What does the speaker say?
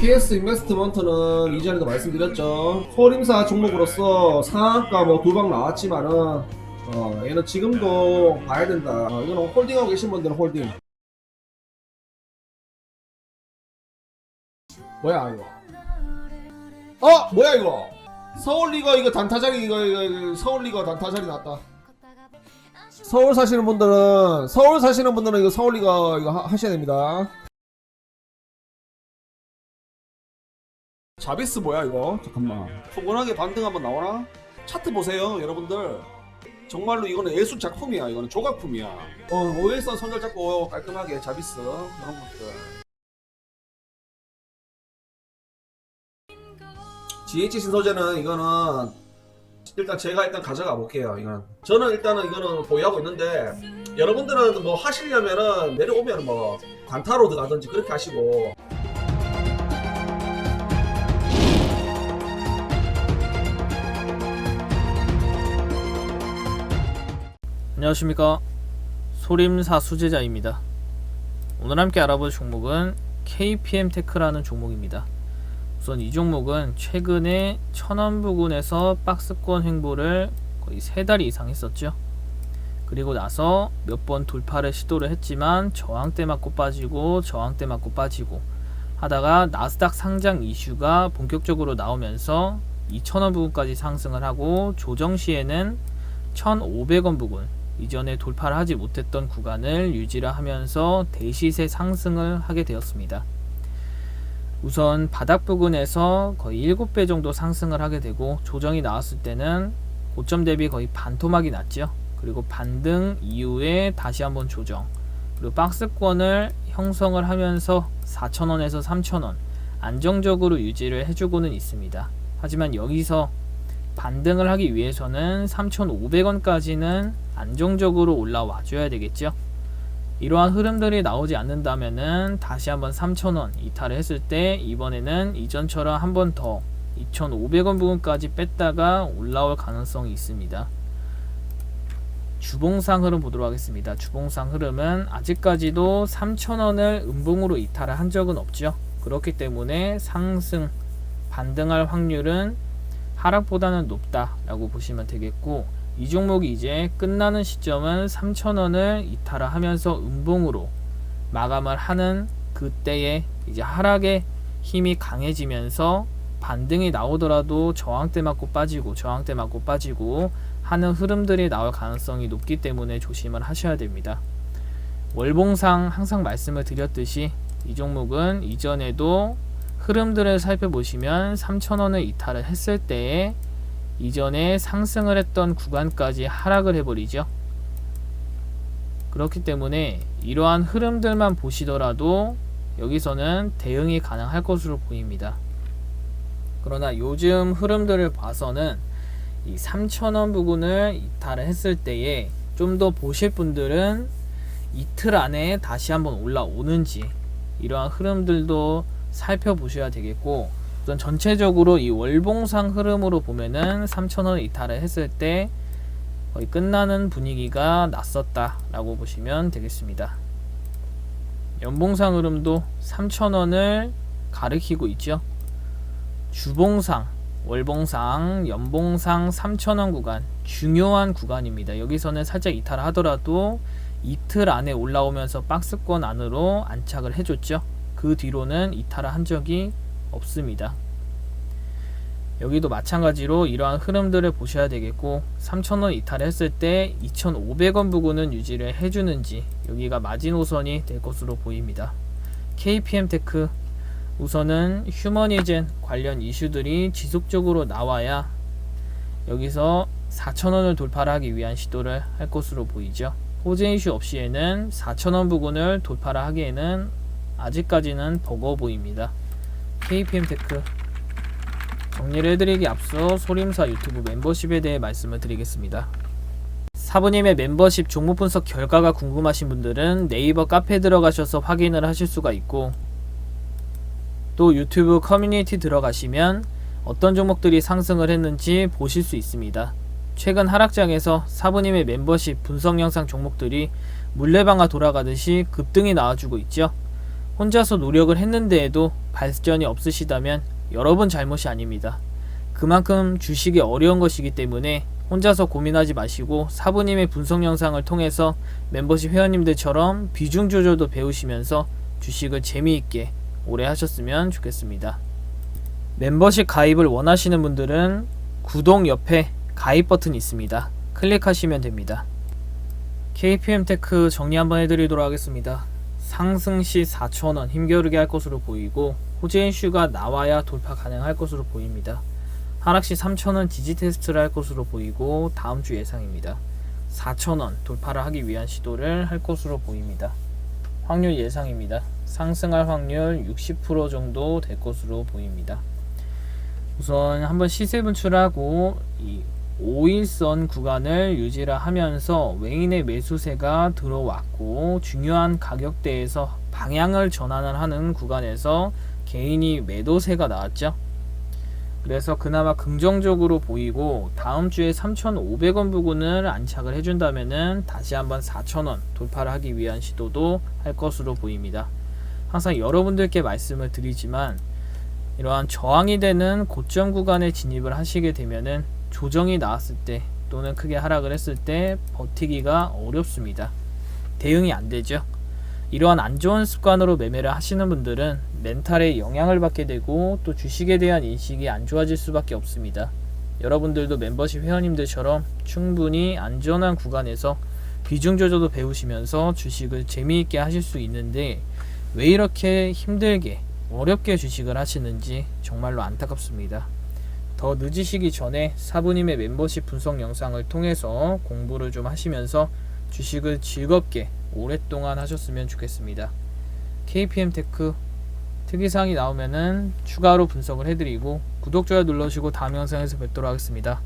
PS 인베스트먼트는 이전에도 말씀드렸죠. 소림사 종목으로서 상한가 뭐두방 나왔지만은 어, 얘는 지금도 봐야 된다. 어, 이거는 홀딩하고 계신 분들은 홀딩. 뭐야 이거? 어 뭐야 이거? 서울리거 이거 단타자리 이거, 이거, 이거 서울리거 단타자리 났다. 서울 사시는 분들은 서울 사시는 분들은 이거 서울리거 이거 하, 하셔야 됩니다. 자비스 뭐야 이거? 잠깐만. 포근하게 반등 한번 나오나? 차트 보세요, 여러분들. 정말로 이거는 예술 작품이야. 이거는 조각품이야. 어, 오일선 손절 잡고 깔끔하게 자비스 이런 것들. GH 신소재는 이거는 일단 제가 일단 가져가 볼게요. 이건 저는 일단은 이거는 보유하고 있는데 여러분들은 뭐 하시려면은 내려오면 뭐 단타로드 가든지 그렇게 하시고 안녕하십니까. 소림사 수제자입니다. 오늘 함께 알아볼 종목은 KPM 테크라는 종목입니다. 우선 이 종목은 최근에 천원 부근에서 박스권 횡보를 거의 세달 이상 했었죠. 그리고 나서 몇 번 돌파를 시도를 했지만 저항대 맞고 빠지고 저항대 맞고 빠지고 하다가 나스닥 상장 이슈가 본격적으로 나오면서 2,000원 부근까지 상승을 하고 조정 시에는 1,500원 부근 이전에 돌파를 하지 못했던 구간을 유지를 하면서 대시세 상승을 하게 되었습니다. 우선 바닥 부근에서 거의 7배 정도 상승을 하게 되고 조정이 나왔을 때는 고점 대비 거의 반토막이 났죠. 그리고 반등 이후에 다시 한번 조정. 그리고 박스권을 형성을 하면서 4,000원에서 3,000원 안정적으로 유지를 해주고는 있습니다. 하지만 여기서 반등을 하기 위해서는 3,500원까지는 안정적으로 올라와 줘야 되겠죠. 이러한 흐름들이 나오지 않는다면은 다시 한번 3,000원 이탈을 했을 때 이번에는 이전처럼 한 번 더 2,500원 부분까지 뺐다가 올라올 가능성이 있습니다. 주봉상 흐름 보도록 하겠습니다. 주봉상 흐름은 아직까지도 3,000원을 음봉으로 이탈을 한 적은 없죠. 그렇기 때문에 상승 반등할 확률은 하락보다는 높다라고 보시면 되겠고 이 종목이 이제 끝나는 시점은 3,000원을 이탈을 하면서 음봉으로 마감을 하는 그때에 이제 하락의 힘이 강해지면서 반등이 나오더라도 저항대 맞고 빠지고 저항대 맞고 빠지고 하는 흐름들이 나올 가능성이 높기 때문에 조심을 하셔야 됩니다. 월봉상 항상 말씀을 드렸듯이 이 종목은 이전에도 흐름들을 살펴보시면 3,000원을 이탈을 했을 때에 이전에 상승을 했던 구간까지 하락을 해버리죠. 그렇기 때문에 이러한 흐름들만 보시더라도 여기서는 대응이 가능할 것으로 보입니다. 그러나 요즘 흐름들을 봐서는 이 3,000원 부분을 이탈을 했을 때에 좀 더 보실 분들은 이틀 안에 다시 한번 올라오는지 이러한 흐름들도 살펴보셔야 되겠고 우선 전체적으로 이 월봉상 흐름으로 보면은 3,000원 이탈을 했을 때 거의 끝나는 분위기가 났었다라고 보시면 되겠습니다. 연봉상 흐름도 3,000원을 가리키고 있죠. 주봉상, 월봉상, 연봉상 3,000원 구간 중요한 구간입니다. 여기서는 살짝 이탈하더라도 이틀 안에 올라오면서 박스권 안으로 안착을 해줬죠. 그 뒤로는 이탈을 한 적이 없습니다. 여기도 마찬가지로 이러한 흐름들을 보셔야 되겠고 3,000원 이탈했을 때 2,500원 부근은 유지를 해주는지 여기가 마지노선이 될 것으로 보입니다. KPM테크 우선은 휴머니젠 관련 이슈들이 지속적으로 나와야 여기서 4,000원을 돌파하기 위한 시도를 할 것으로 보이죠. 호재 이슈 없이에는 4,000원 부근을 돌파를 하기에는 아직까지는 버거워 보입니다. KPM 테크 정리를 해드리기 앞서 소림사 유튜브 멤버십에 대해 말씀을 드리겠습니다. 사부님의 멤버십 종목 분석 결과가 궁금하신 분들은 네이버 카페 들어가셔서 확인을 하실 수가 있고 또 유튜브 커뮤니티 들어가시면 어떤 종목들이 상승을 했는지 보실 수 있습니다. 최근 하락장에서 사부님의 멤버십 분석 영상 종목들이 물레방아 돌아가듯이 급등이 나와주고 있죠. 혼자서 노력을 했는데에도 발전이 없으시다면 여러분 잘못이 아닙니다. 그만큼 주식이 어려운 것이기 때문에 혼자서 고민하지 마시고 사부님의 분석 영상을 통해서 멤버십 회원님들처럼 비중 조절도 배우시면서 주식을 재미있게 오래 하셨으면 좋겠습니다. 멤버십 가입을 원하시는 분들은 구독 옆에 가입 버튼이 있습니다. 클릭하시면 됩니다. KPM 테크 정리 한번 해드리도록 하겠습니다. 상승 시 4,000원 힘겨루게 할 것으로 보이고 호재인 슈가 나와야 돌파 가능할 것으로 보입니다. 하락 시 3,000원 지지 테스트를 할 것으로 보이고 다음 주 예상입니다. 4,000원 돌파를 하기 위한 시도를 할 것으로 보입니다. 확률 예상입니다. 상승할 확률 60% 정도 될 것으로 보입니다. 우선 한번 시세 분출하고 이 5일선 구간을 유지를 하면서 외인의 매수세가 들어왔고 중요한 가격대에서 방향을 전환을 하는 구간에서 개인이 매도세가 나왔죠. 그래서 그나마 긍정적으로 보이고 다음 주에 3,500원 부근을 안착을 해준다면은 다시 한번 4,000원 돌파를 하기 위한 시도도 할 것으로 보입니다. 항상 여러분들께 말씀을 드리지만 이러한 저항이 되는 고점 구간에 진입을 하시게 되면은 조정이 나왔을 때 또는 크게 하락을 했을 때 버티기가 어렵습니다. 대응이 안 되죠. 이러한 안 좋은 습관으로 매매를 하시는 분들은 멘탈에 영향을 받게 되고 또 주식에 대한 인식이 안 좋아질 수밖에 없습니다. 여러분들도 멤버십 회원님들처럼 충분히 안전한 구간에서 비중 조절도 배우시면서 주식을 재미있게 하실 수 있는데 왜 이렇게 힘들게 어렵게 주식을 하시는지 정말로 안타깝습니다. 더 늦으시기 전에 사부님의 멤버십 분석 영상을 통해서 공부를 좀 하시면서 주식을 즐겁게 오랫동안 하셨으면 좋겠습니다. KPM 테크 특이사항이 나오면은 추가로 분석을 해드리고 구독, 좋아요 눌러주시고 다음 영상에서 뵙도록 하겠습니다.